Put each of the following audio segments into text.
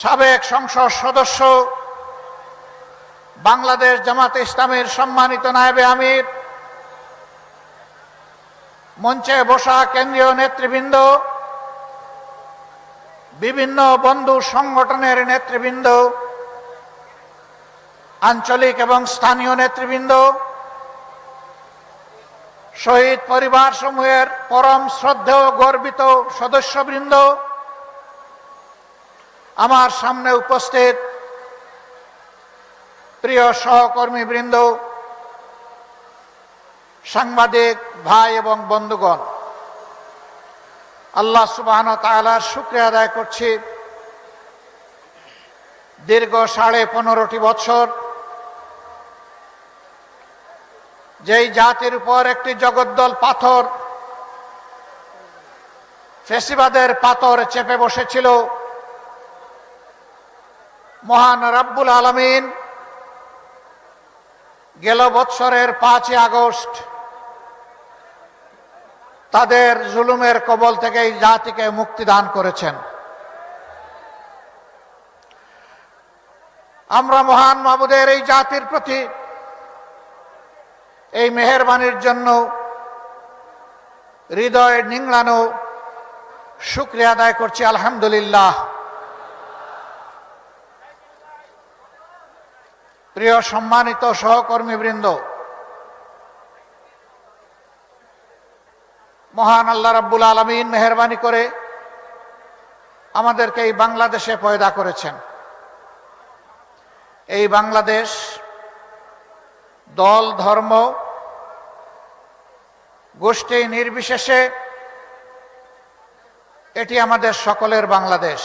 সাবেক সংসদ সদস্য, বাংলাদেশ জামাত ইসলামের সম্মানিত নায়েবে আমির, মঞ্চে বসা কেন্দ্রীয় নেতৃবৃন্দ, বিভিন্ন বন্ধু সংগঠনের নেতৃবৃন্দ, আঞ্চলিক এবং স্থানীয় নেতৃবৃন্দ, শহীদ পরিবার সমূহের পরম শ্রদ্ধেয় গর্বিত সদস্যবৃন্দ আমার সামনে উপস্থিত প্রিয় সহকর্মীবৃন্দ, সাংবাদিক, ভাই এবং বন্ধুগণ, আল্লাহ সুবাহন তালার শুক্রিয়া আদায় করছি। দীর্ঘ সাড়ে পনেরোটি বছর যেই জাতির উপর একটি জগদ্দল পাথর ফেসিবাদের পাথর চেপে বসেছিল মহান রাব্বুল আলমিন, গেল বৎসরের পাঁচই আগস্ট, তাদের জুলুমের কবল থেকে এই জাতিকে মুক্তি দান করেছেন। আমরা মহান মাবুদের এই জাতির প্রতি এই মেহরবানির জন্য হৃদয় নিংড়ানো শুক্রিয়া আদায় করছি, আলহামদুলিল্লাহ। প্রিয় সম্মানিত সহকর্মীবৃন্দ, মহান আল্লাহ রাব্বুল আলমিন মেহরবানি করে আমাদেরকে এই বাংলাদেশে পয়দা করেছেন। এই বাংলাদেশ দল, ধর্ম, গোষ্ঠী নির্বিশেষে এটি আমাদের সকলের বাংলাদেশ।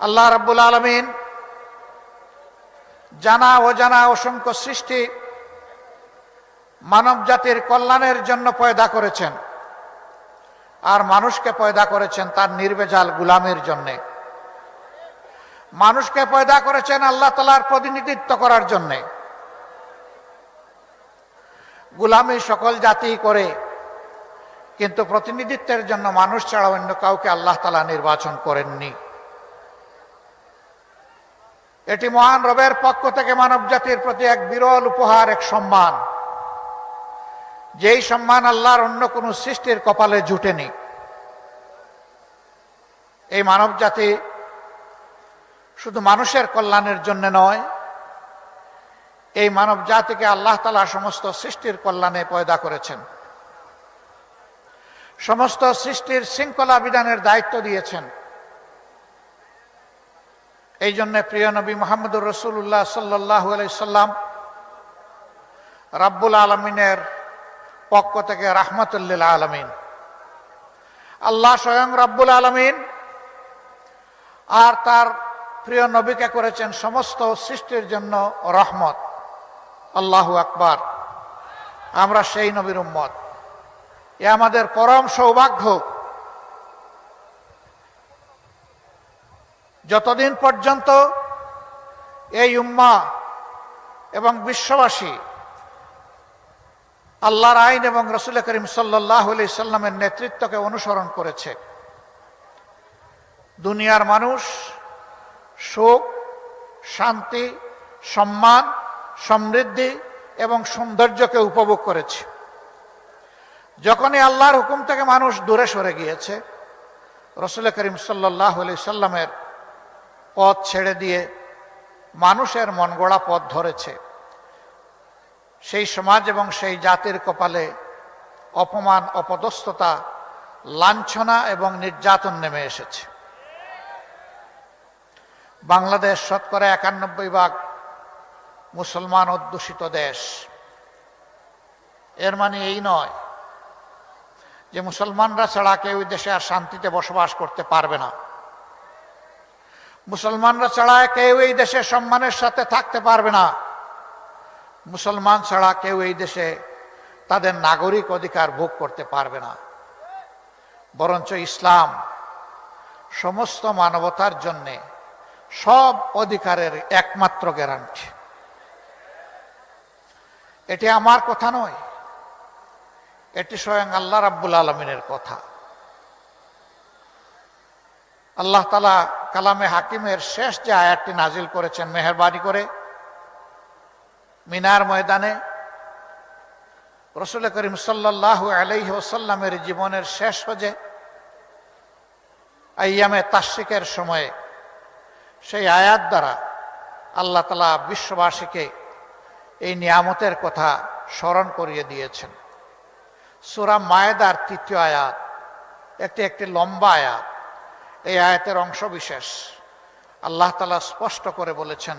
আল্লাহ রাব্বুল আলমিন জানা অজানা অসংখ্য সৃষ্টি মানব জাতির কল্যাণের জন্য পয়দা করেছেন। আর মানুষকে পয়দা করেছেন তার নির্বেজাল গুলামের জন্যে। মানুষকে পয়দা করেছেন আল্লাহ তালার প্রতিনিধিত্ব করার জন্যে। গুলামি সকল জাতি করে, কিন্তু প্রতিনিধিত্বের জন্য মানুষ ছাড়া অন্য কাউকে আল্লাহ তালা নির্বাচন করেননি। এটি মহান রবের পক্ষ থেকে মানব জাতির প্রতি এক বিরল উপহার, এক সম্মান। যেই সম্মান আল্লাহর অন্য কোন সৃষ্টির কপালে জুটেনি। এই মানব জাতি শুধু মানুষের কল্যাণের জন্য নয়, এই মানব জাতিকে আল্লাহ তালা সমস্ত সৃষ্টির কল্যাণে পয়দা করেছেন। সমস্ত সৃষ্টির শৃঙ্খলা বিধানের দায়িত্ব দিয়েছেন। এই জন্য প্রিয় নবী মোহাম্মদুর রসুল্লাহ সাল্লাহ সাল্লাম রাব্বুল আলমিনের পক্ষ থেকে রাহমতুল্লিল আলমিন। আল্লাহ স্বয়ং রাব্বুল আলমিন আর তার প্রিয় নবীকে করেছেন সমস্ত সৃষ্টির জন্য রহমত। আল্লাহ আকবার। আমরা সেই নবীর উম্মত। এ আমাদের পরম সৌভাগ্য। যতদিন পর্যন্ত এই উম্মা এবং বিশ্ববাসী আল্লাহর আইন এবং রসুল করিম সাল্লাহ সাল্লামের নেতৃত্বকে অনুসরণ করেছে, দুনিয়ার মানুষ সুখ, শান্তি, সম্মান, সমৃদ্ধি এবং সৌন্দর্যকে উপভোগ করেছে। যখনই আল্লাহর হুকুম থেকে মানুষ দূরে সরে গিয়েছে, রসুল করিম সাল্লাহ সাল্লামের পথ ছেড়ে দিয়ে মানুষের মন গড়া পথ ধরেছে। সেই সমাজ এবং সেই জাতির কপালে অপমান, অপদস্থতা, লাঞ্ছনা এবং নির্যাতন নেমে এসেছে। বাংলাদেশ শতকরা একানব্বই ভাগ মুসলমান অধ্যুষিত দেশ। এর মানে এই নয় যে মুসলমানরা ছাড়া কেউ দেশে আর শান্তিতে বসবাস করতে পারবে না। মুসলমানরা ছাড়া কেউ এই দেশে সম্মানের সাথে থাকতে পারবে না। মুসলমান ছাড়া কেউ এই দেশে তাদের নাগরিক অধিকার ভোগ করতে পারবে না। বরঞ্চ ইসলাম সমস্ত মানবতার জন্যে সব অধিকারের একমাত্র গ্যারান্টি। এটি আমার কথা নয়, এটি স্বয়ং আল্লাহ রাব্বুল আলমিনের কথা। আল্লাহ তালা কালামে হাকিমের শেষ যে আয়াতটি নাজিল করেছেন, মেহরবানি করে মিনার ময়দানে রসুল করিম সাল্লাহ আলাইহি ওসাল্লামের জীবনের শেষ হজে আইয়ামে তাস্বিকের সময়ে সেই আয়াত দ্বারা আল্লাহ তালা বিশ্ববাসীকে এই নিয়ামতের কথা স্মরণ করিয়ে দিয়েছেন। সুরা মায়েদার তৃতীয় আয়াত একটি একটি লম্বা আয়াত। এই আয়াতের অংশ বিশেষ আল্লাহ তালা স্পষ্ট করে বলেছেন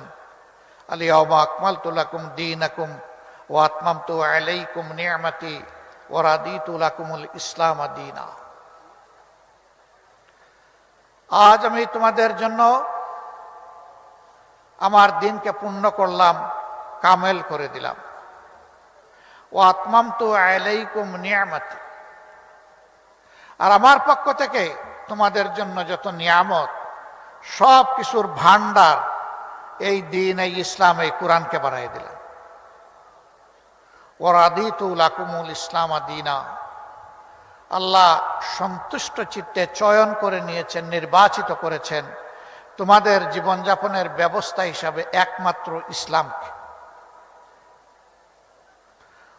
আলী আউমা আকমাল তুলাকুম দিন আকুম ও আত্মাম তু আলাইকুম নিয়ামাতি ওরাদি তুলাকুমুল ইসলাম দিনা। আজ আমি তোমাদের জন্য আমার দিনকে পূর্ণ করলাম, কামেল করে দিলাম। ও আত্মাম তু আলাইকুম নিয়ামাতি আর আমার পক্ষ থেকে তোমাদের জন্য যত নিয়ামত, সব কিছুর ভান্ডার এই দিন, এই ইসলাম, এই কোরআনকে বানাই দিলাম ওরাদিতুল ইসলাম আদিনা আল্লাহ সন্তুষ্ট চিত্তে চয়ন করে নিয়েছেন, নির্বাচিত করেছেন তোমাদের জীবনযাপনের ব্যবস্থা হিসাবে একমাত্র ইসলামকে।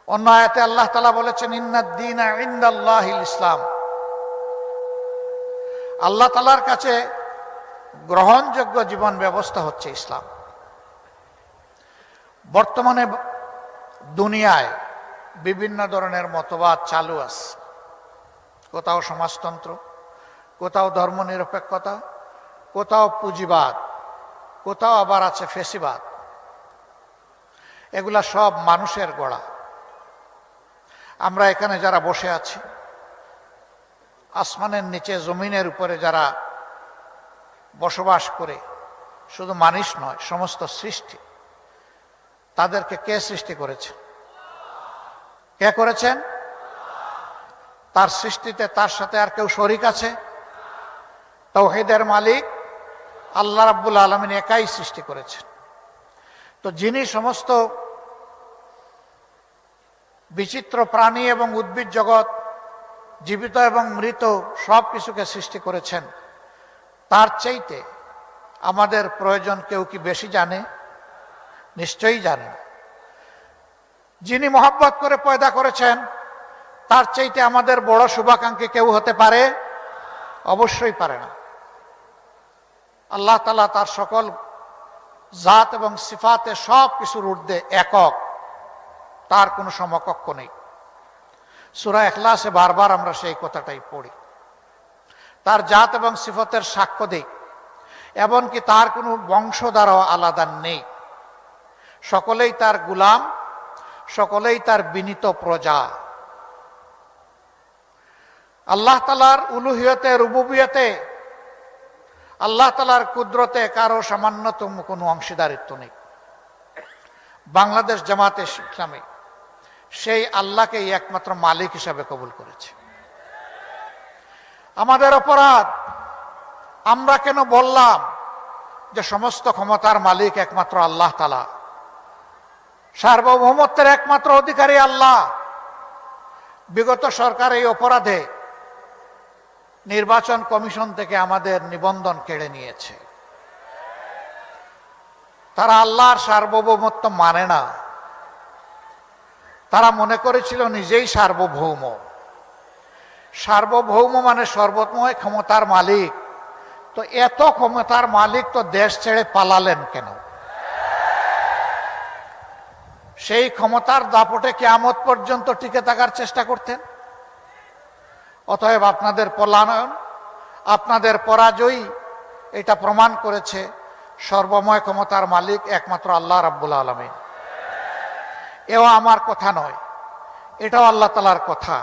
অন্য আয়াতে আল্লাহ তালা বলেছেন ইন্নাদ্দিন ইন্দাল্লাহ ইসলাম। আল্লাহ তালার কাছে গ্রহণযোগ্য জীবন ব্যবস্থা হচ্ছে ইসলাম। বর্তমানে দুনিয়ায় বিভিন্ন ধরনের মতবাদ চালু আছে। কোথাও সমাজতন্ত্র, কোথাও ধর্মনিরপেক্ষতা, কোথাও পুঁজিবাদ, কোথাও আবার আছে ফেসিবাদ। এগুলা সব মানুষের গড়া। আমরা এখানে যারা বসে আছি আসমানের নিচে, জমিনের উপরে যারা বসবাস করে, শুধু মানুষ নয়, সমস্ত সৃষ্টি। তাদেরকে কে সৃষ্টি করেছেন কে করেছেন? তার সৃষ্টিতে তার সাথে আর কেউ শরিক আছে? তৌহিদের মালিক আল্লাহ রাব্বুল আলমিন একাই সৃষ্টি করেছেন। তো যিনি সমস্ত বিচিত্র প্রাণী এবং উদ্ভিদ জগৎ জীবিত এবং মৃত সব কিছুকে সৃষ্টি করেছেন। তার চাইতে আমাদের প্রয়োজন কেউ কি বেশি জানে? নিশ্চয়ই জানে। যিনি মহব্বত করে পয়দা করেছেন, তার চাইতে আমাদের বড় শুভাকাঙ্ক্ষী কেউ হতে পারে? অবশ্যই পারে না। আল্লাহ তালা তার সকল জাত এবং সিফাতে সব কিছুর ঊর্ধ্বে একক। তার কোনো সমকক্ষ নেই। সুরা এখলাসে বারবার আমরা সেই কথাটাই পড়ি। তার জাত এবং সিফতের সাক্ষ্য দেই। এমনকি তার কোনো বংশধারাও আলাদা নেই। সকলেই তার গুলাম, সকলেই তার বিনীত প্রজা। আল্লাহ তালার উলুহিয়তে, রুবুবিয়তে, আল্লাহ তালার কুদরতে কারও সামান্যতম কোনো অংশীদারিত্ব নেই। বাংলাদেশ জামাতে ইসলামী সেই আল্লাহকেই একমাত্র মালিক হিসাবে কবুল করেছে। আমাদের অপরাধ, আমরা কেন বললাম যে সমস্ত ক্ষমতার মালিক একমাত্র আল্লাহ তালা সার্বভৌমত্বের একমাত্র অধিকারী আল্লাহ। বিগত সরকার এই অপরাধে নির্বাচন কমিশন থেকে আমাদের নিবন্ধন কেড়ে নিয়েছে। তারা আল্লাহর সার্বভৌমত্ব মানে না। তারা মনে করেছিল নিজেই সার্বভৌম। সার্বভৌম মানে সর্বময় ক্ষমতার মালিক। তো এত ক্ষমতার মালিক তো দেশ ছেড়ে পালালেন কেন? সেই ক্ষমতার দাপটে কেয়ামত পর্যন্ত টিকে থাকার চেষ্টা করতেন? অতএব আপনাদের পলায়ন, আপনাদের পরাজয়ী, এটা প্রমাণ করেছে সর্বময় ক্ষমতার মালিক একমাত্র আল্লাহ রাব্বুল আলমী এও আমার কথা নয়। এটাও আল্লাহ তালার কথা।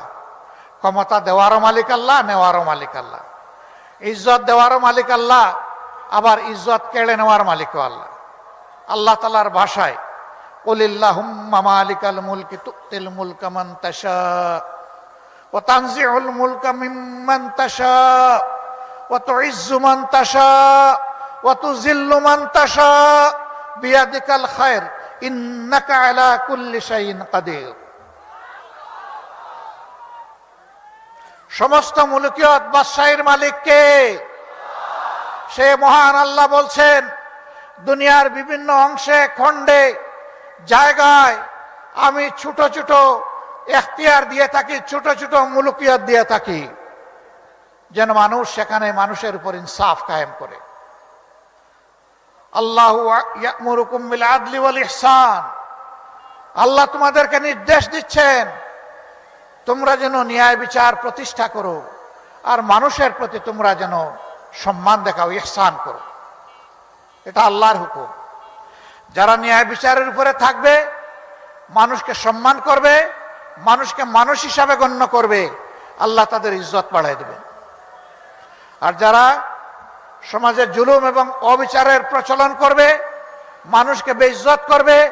ক্ষমতা দেওয়ারও মালিক আল্লাহ, নেওয়ারও মালিক আল্লাহ। ইজ্জত দেওয়ারও মালিক আল্লাহ, আবার ইজ্জত কেড়ে নেওয়ার মালিকও আল্লাহ। আল্লাহ তালার ভাষায় কলিল্লাহুম্মা মালিকাল মুলকি তুতিল মুলকা মান তাশা, ওয়া তানজিউল মুলকা মিম্মান তাশা, ওয়া তুইজ্জু মান তাশা, বিয়াদিকাল খায়র। সমস্ত মুলকিয়ত বাদশাহীর মালিক কে সে মহান আল্লাহ বলছেন, দুনিয়ার বিভিন্ন অংশে, খণ্ডে, জায়গায় আমি ছোট ছোট এখতিয়ার দিয়ে থাকি, ছোট ছোট মুলুকিয়ত দিয়ে থাকি। যেন মানুষ সেখানে মানুষের উপর ইনসাফ কায়েম করে। আল্লাহ আল্লাহ তোমাদেরকে নির্দেশ দিচ্ছেন, তোমরা যেন ন্যায় বিচার প্রতিষ্ঠা করো, আর মানুষের প্রতি তোমরা যেন সম্মান দেখাও, ইহসান করো। এটা আল্লাহর হুকুম। যারা ন্যায় বিচারের উপরে থাকবে, মানুষকে সম্মান করবে, মানুষকে মানুষ হিসাবে গণ্য করবে, আল্লাহ তাদের ইজ্জত বাড়াই দেবে আর যারা সমাজে জুলুম এবং অবিচারের প্রচলন করবে, মানুষকে বেইজ্জত করবে,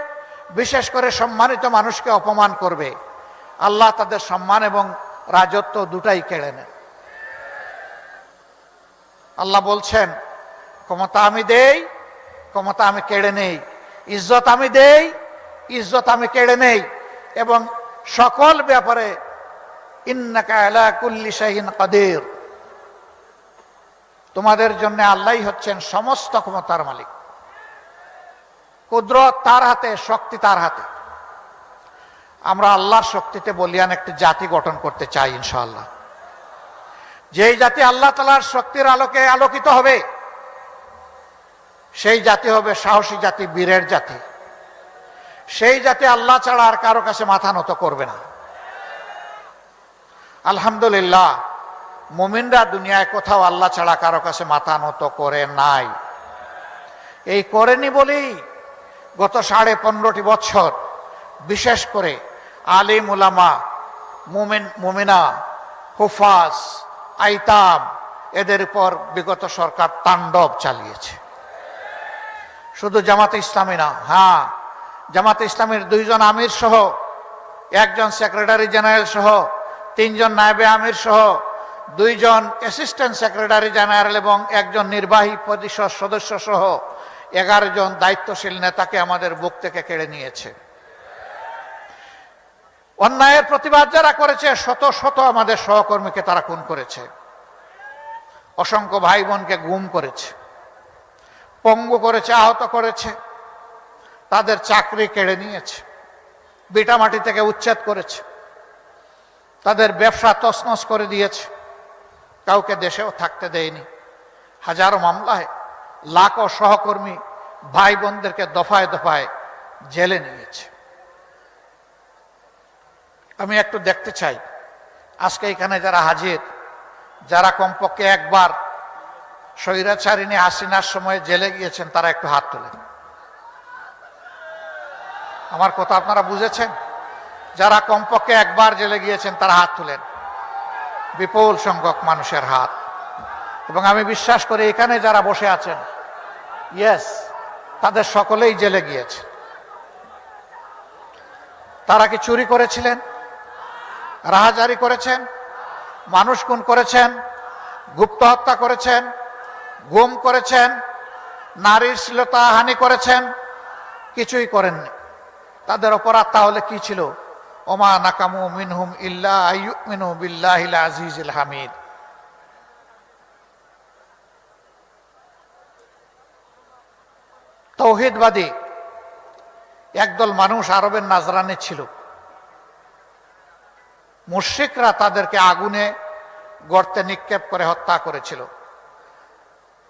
বিশেষ করে সম্মানিত মানুষকে অপমান করবে। আল্লাহ তাদের সম্মান এবং রাজত্ব দুটাই কেড়ে নেন। আল্লাহ বলছেন, ক্ষমতা আমি দেই, ক্ষমতা আমি কেড়ে নেই। ইজ্জত আমি দেই, ইজ্জত আমি কেড়ে নেই। এবং সকল ব্যাপারে ইন্নাকা আলা কুল্লি শাহিন কাদের। তোমাদের জন্য আল্লাহ হচ্ছেন সমস্ত ক্ষমতার মালিক। কুদরত তার হাতে, শক্তি তার হাতে। আমরা আল্লাহর শক্তিতে বলিয়ান একটি জাতি গঠন করতে চাই, ইনশাআল্লাহ। যেই জাতি আল্লাহ তালার শক্তির আলোকে আলোকিত হবে, সেই জাতি হবে সাহসী জাতি, বীরের জাতি। সেই জাতি আল্লাহ ছাড়া আর কারও কাছে মাথা নত করবে না। আলহামদুলিল্লাহ। মুমিনরা দুনিয়ায় কোথাও আল্লাহ ছাড়া কারও কাছে মাথা নত করে নাই। এই করেনি বলেই গত সাড়ে পনেরোটি বছর বিশেষ করে আলিম উলামা মুমিন, মুমিনা, হুফাজ, আইতাম, এদের উপর বিগত সরকার তাণ্ডব চালিয়েছে। শুধু জামাতে ইসলামী না হ্যাঁ জামাতে ইসলামের দুইজন আমির সহ, একজন সেক্রেটারি জেনারেল সহ, তিনজন নায়েবে আমির সহ দুইজন অ্যাসিস্ট্যান্ট সেক্রেটারি জেনারেল এবং একজন নির্বাহী পরিষদ সদস্য সহ এগারো জন দায়িত্বশীল নেতাকে আমাদের বুক থেকে কেড়ে নিয়েছে। অন্যায়ের প্রতিবাদ যারা করেছে, শত শত আমাদের সহকর্মীকে তারা খুন করেছে। অসংখ্য ভাই বোনকে গুম করেছে। পঙ্গু করেছে, আহত করেছে। তাদের চাকরি কেড়ে নিয়েছে। বিটামাটি থেকে উচ্ছেদ করেছে। তাদের ব্যবসা তসনস করে দিয়েছে। কাউকে দেশেও থাকতে দেয়নি। হাজারো মামলায় লাখো সহকর্মী ভাই বোনদেরকে দফায় দফায় জেলে নিয়েছে। আমি একটু দেখতে চাই, আজকে এখানে যারা হাজির, যারা কমপক্ষে একবার স্বৈরাচারিণী হাসিনার সময় জেলে গিয়েছেন, তারা একটু হাত তোলেন। আমার কথা আপনারা বুঝেছেন? যারা কমপক্ষে একবার জেলে গিয়েছেন, তারা হাত তুলেন। বিপুল সংখ্যক মানুষের হাত। এবং আমি বিশ্বাস করি এখানে যারা বসে আছেন ইয়েস তাদের সকলেই জেলে গিয়েছে। তারা কি চুরি করেছিলেন? রাহাজারি করেছেন? মানুষ খুন করেছেন? গুপ্ত হত্যা করেছেন? গুম করেছেন? নারীর শ্লীলতা হানি করেছেন? কিছুই করেননি। তাদের অপরাধ তাহলে কি ছিল? ওমা নাকামু মিনহুম মিনু বিল্লাহিল হামিদ। তৌহিদবাদী একদল মানুষ আরবের নাজরানে ছিল। মুশ্রিকরা তাদেরকে আগুনে গর্তে নিক্ষেপ করে হত্যা করেছিল।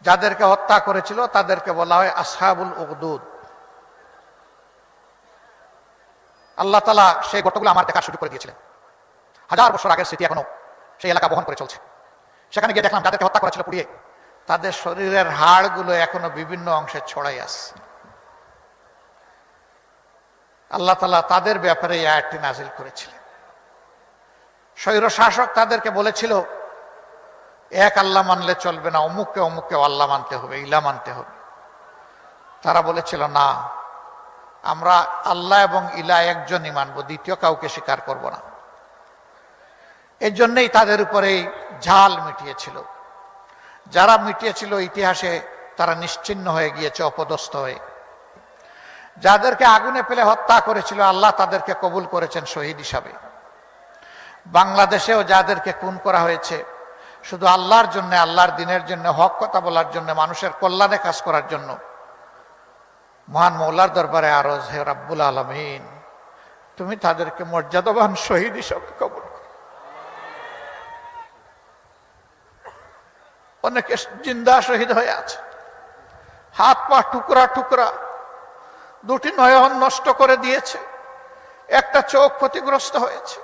যাদেরকে হত্যা করেছিল তাদেরকে বলা হয় আসহাবুল উকদুদ আল্লাহ তালা সেই গর্তগুলো আমার দেখা শুরু করে দিয়েছিলেন। হাজার বছর আগের স্মৃতি এখনও সেই এলাকা বহন করে চলছে। সেখানে গিয়ে দেখলাম যাদেরকে হত্যা করেছিল পুড়িয়ে, তাদের শরীরের হাড়গুলো এখনও বিভিন্ন অংশে ছড়াই আসছে আল্লাহ তালা তাদের ব্যাপারে এই আয়াতটি নাজিল করেছিলেন। স্বৈর শাসক তাদেরকে বলেছিল, এক আল্লাহ মানলে চলবে না, অমুককে অমুককে আল্লাহ মানতে হবে, ইলা মানতে হবে। তারা বলেছিল, না আমরা আল্লাহ এবং ইলা একজনই মানব দ্বিতীয় কাউকে স্বীকার করব না। এর জন্যেই তাদের উপরে ঝাল মিটিয়েছিল। যারা মিটিয়েছিল ইতিহাসে তারা নিশ্চিন্ন হয়ে গিয়েছে, অপদস্থ হয়ে। যাদেরকে আগুনে ফেলে হত্যা করেছিল, আল্লাহ তাদেরকে কবুল করেছেন শহীদ হিসাবে। বাংলাদেশেও যাদেরকে খুন করা হয়েছে, শুধু আল্লাহর জন্য, আল্লাহর দিনের জন্য, হক কথা বলার জন্য, মানুষের কল্যাণে কাজ করার জন্য মহান মৌলার দরবারে আরজ হে রাব্বুল আলমিন, তুমি তাদেরকে মর্যাদাবান শহীদ হিসাবে কবর অনেকে জিন্দা শহীদ হয়ে আছে। হাত পা টুকরা টুকরা, দুটি নয়ন নষ্ট করে দিয়েছে, একটা চোখ ক্ষতিগ্রস্ত হয়েছে।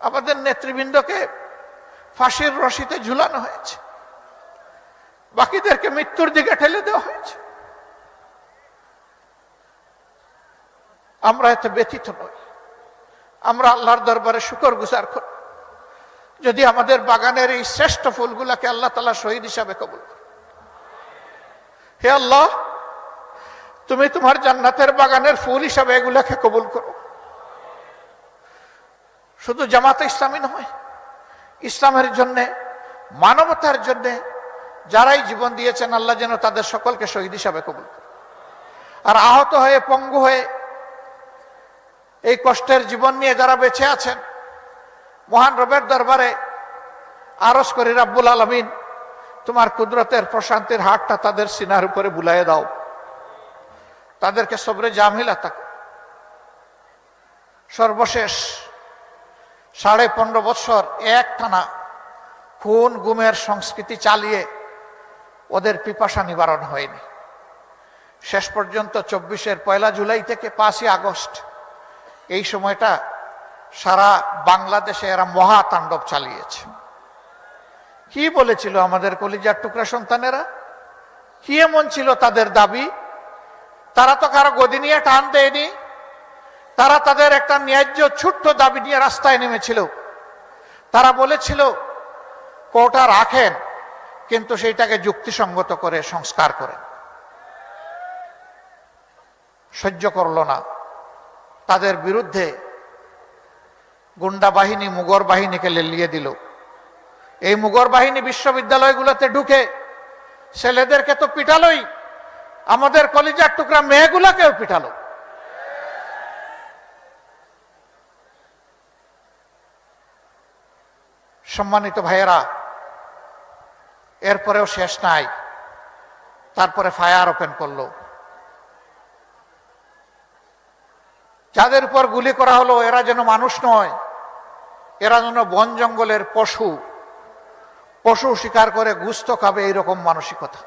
আমাদের নেতৃবৃন্দকে ফাঁসির রশিতে ঝুলানো হয়েছে। বাকিদেরকে মৃত্যুর দিকে ঠেলে দেওয়া হয়েছে। আমরা এতে ব্যথিত নই। আমরা আল্লাহর দরবারে শুকর গুজার করি। যদি আমাদের বাগানের এই শ্রেষ্ঠ ফুলগুলাকে আল্লাহ তালা শহীদ হিসাবে কবুল করে হে আল্লাহ, তুমি তোমার জান্নাতের বাগানের ফুল হিসাবে এগুলাকে কবুল করো। শুধু জামাতে ইসলামী নয়, ইসলামের জন্য, মানবতার জন্য যারাই জীবন দিয়েছেন, আল্লাহ যেন তাদের সকলকে শহীদ হিসাবে কবুল করে আর আহত হয়ে, পঙ্গু হয়ে এই কষ্টের জীবন নিয়ে যারা বেঁচে আছেন, মহান রবের দরবারে আরস করি, রাব্বুল আলমিন, তোমার কুদরতের প্রশান্তির হাটটা তাদের সিনার উপরে বুলাইয়ে দাও। তাদেরকে সবরে জামিলা থাকো। সর্বশেষ সাড়ে পনেরো বছর এক টানা খুন গুমের সংস্কৃতি চালিয়ে ওদের পিপাসা নিবারণ হয়নি। শেষ পর্যন্ত চব্বিশের পয়লা জুলাই থেকে পাঁচই আগস্ট এই সময়টা সারা বাংলাদেশে এরা মহাতাণ্ডব চালিয়েছে। কি বলেছিল আমাদের কলিজার টুকরা সন্তানেরা? কি এমন ছিল তাদের দাবি? তারা তো কারও গদি নিয়ে টান দেয়নি। তারা তাদের একটা ন্যায্য ছোট্ট দাবি নিয়ে রাস্তায় নেমেছিল। তারা বলেছিল, কোটা রাখেন, কিন্তু সেইটাকে যুক্তিসঙ্গত করে সংস্কার করেন। সহ্য করল না। তাদের বিরুদ্ধে গুন্ডা বাহিনী, মুগর বাহিনীকে লেলিয়ে দিল। এই মুগর বাহিনী বিশ্ববিদ্যালয়গুলোতে ঢুকে ছেলেদেরকে তো পিটালোই, আমাদের কলিজার টুকরা মেয়েগুলাকেও পিটালো। সম্মানিত ভাইয়েরা, এরপরেও শেষ নাই, তারপরে ফায়ার ওপেন করল। যাদের উপর গুলি করা হলো, এরা যেন মানুষ নয়, এরা যেন বন জঙ্গলের পশু। পশু শিকার করে গুস্ত খাবে এইরকম মানসিকতা।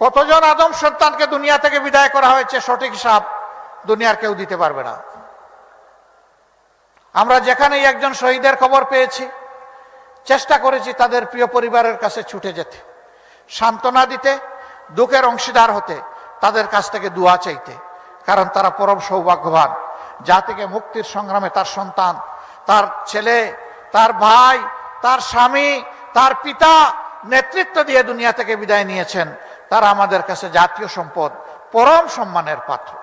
কতজন আদম সন্তানকে দুনিয়া থেকে বিদায় করা হয়েছে, সঠিক হিসাব দুনিয়ার কেউ দিতে পারবে না। আমরা যেখানেই একজন শহীদের খবর পেয়েছি, চেষ্টা করেছি তাদের প্রিয় পরিবারের কাছে ছুটে যেতে। সান্ত্বনা দিতে দুঃখের অংশীদার হতে, তাদের কাছ থেকে দোয়া চাইতে। কারণ তারা পরম সৌভাগ্যবান। যা থেকে মুক্তির সংগ্রামে তার সন্তান, তার ছেলে, তার ভাই, তার স্বামী, তার পিতা নেতৃত্ব দিয়ে দুনিয়া থেকে বিদায় নিয়েছেন। তারা আমাদের কাছে জাতীয় সম্পদ, পরম সম্মানের পাত্র।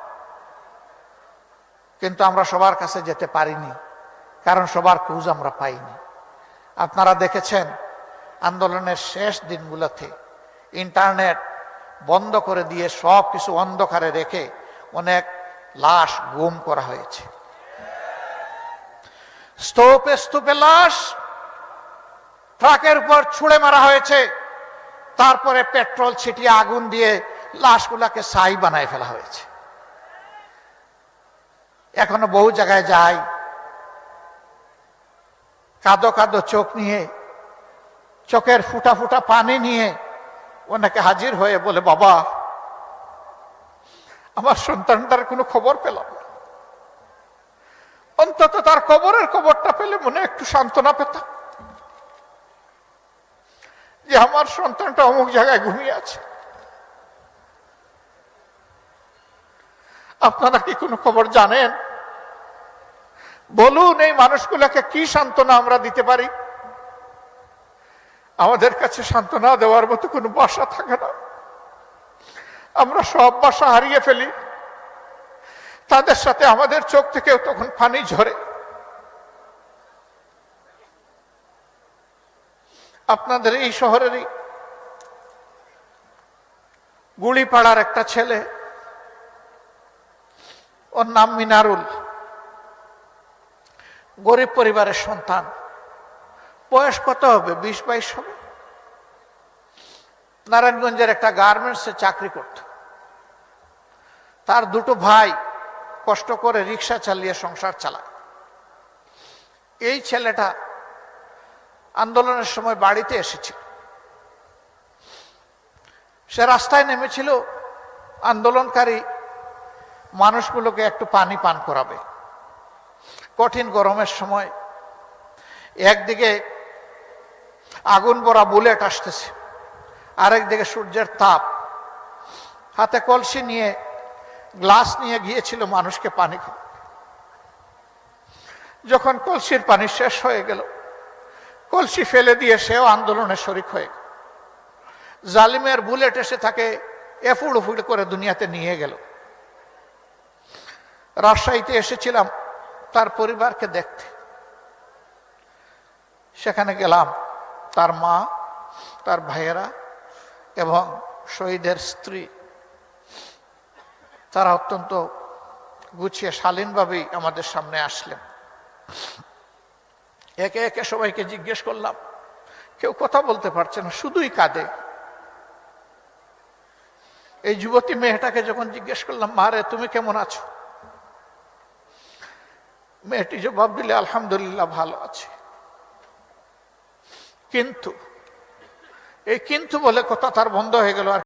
কিন্তু আমরা সবার কাছে যেতে পারিনি, কারণ সবার খোঁজ আমরা পাইনি। আপনারা দেখেছেন, আন্দোলনের শেষ দিনগুলোতে ইন্টারনেট বন্ধ করে দিয়ে সব কিছু অন্ধকারে রেখে অনেক লাশ গুম করা হয়েছে। স্তূপে স্তূপে লাশ ট্রাকের উপর ছুঁড়ে মারা হয়েছে। তারপরে পেট্রোল ছিটিয়ে আগুন দিয়ে লাশগুলাকে ছাই বানায় ফেলা হয়েছে। এখনও বহু জায়গায় যাই, কাদো কাদো চোখ নিয়ে, চোখের ফুটা ফুটা পানি নিয়ে ওনাকে হাজির হয়ে বলে, বাবা, আমার সন্তানটার কোনো খবর পেলাম অন্তত তার কবরের খবরটা পেলে মনে একটু সান্ত্বনা পেতাম যে আমার সন্তানটা অমুক জায়গায় ঘুমিয়ে আছে। আপনারা কি কোনো খবর জানেন? বলুন এই মানুষগুলোকে কি সান্ত্বনা আমরা দিতে পারি? আমাদের কাছে সান্ত্বনা দেওয়ার মতো কোনো বাসা থাকে না। আমরা সব বাসা হারিয়ে ফেলি। তাদের সাথে আমাদের চোখ থেকেও তখন পানি ঝরে। আপনাদের এই শহরেরই গুলিপাড়ার একটা ছেলে, ওর নাম মিনারুল। গরিব পরিবারের সন্তান। বয়স কত হবে? বিশ, বাইশ হবে? নারায়ণগঞ্জের একটা গার্মেন্টসে চাকরি করত। তার দুটো ভাই কষ্ট করে রিক্সা চালিয়ে সংসার চালায়। এই ছেলেটা আন্দোলনের সময় বাড়িতে এসেছিল। সে রাস্তায় নেমেছিল, আন্দোলনকারী মানুষগুলোকে একটু পানি পান করাবে। কঠিন গরমের সময় একদিকে আগুন ভরা বুলেট আসতেছে। আরেকদিকে সূর্যের তাপ। হাতে কলসি নিয়ে, গ্লাস নিয়ে গিয়েছিল মানুষকে পানি যখন কলসির পানি শেষ হয়ে গেল, কলসি ফেলে দিয়ে সেও আন্দোলনে শরিক হয়ে গেল। জালিমের বুলেট এসে তাকে এফুড় উফুড় করে দুনিয়াতে নিয়ে গেল। রাজশাহীতে এসেছিলাম তার পরিবারকে দেখতে। সেখানে গেলাম। তার মা, তার ভাইয়েরা এবং শহীদের স্ত্রী। তারা অত্যন্ত গুছিয়ে, শালীনভাবেই আমাদের সামনে আসলেন। একে একে সবাইকে জিজ্ঞেস করলাম, কেউ কথা বলতে পারছে না, শুধুই কাঁদে। এই যুবতী মেয়েটাকে যখন জিজ্ঞেস করলাম মারে তুমি কেমন আছো? মেয়েটি জবাব দিলে, আলহামদুলিল্লাহ, ভালো আছে। কিন্তু এই কিন্তু বলে কথা তার বন্ধ হয়ে গেল আর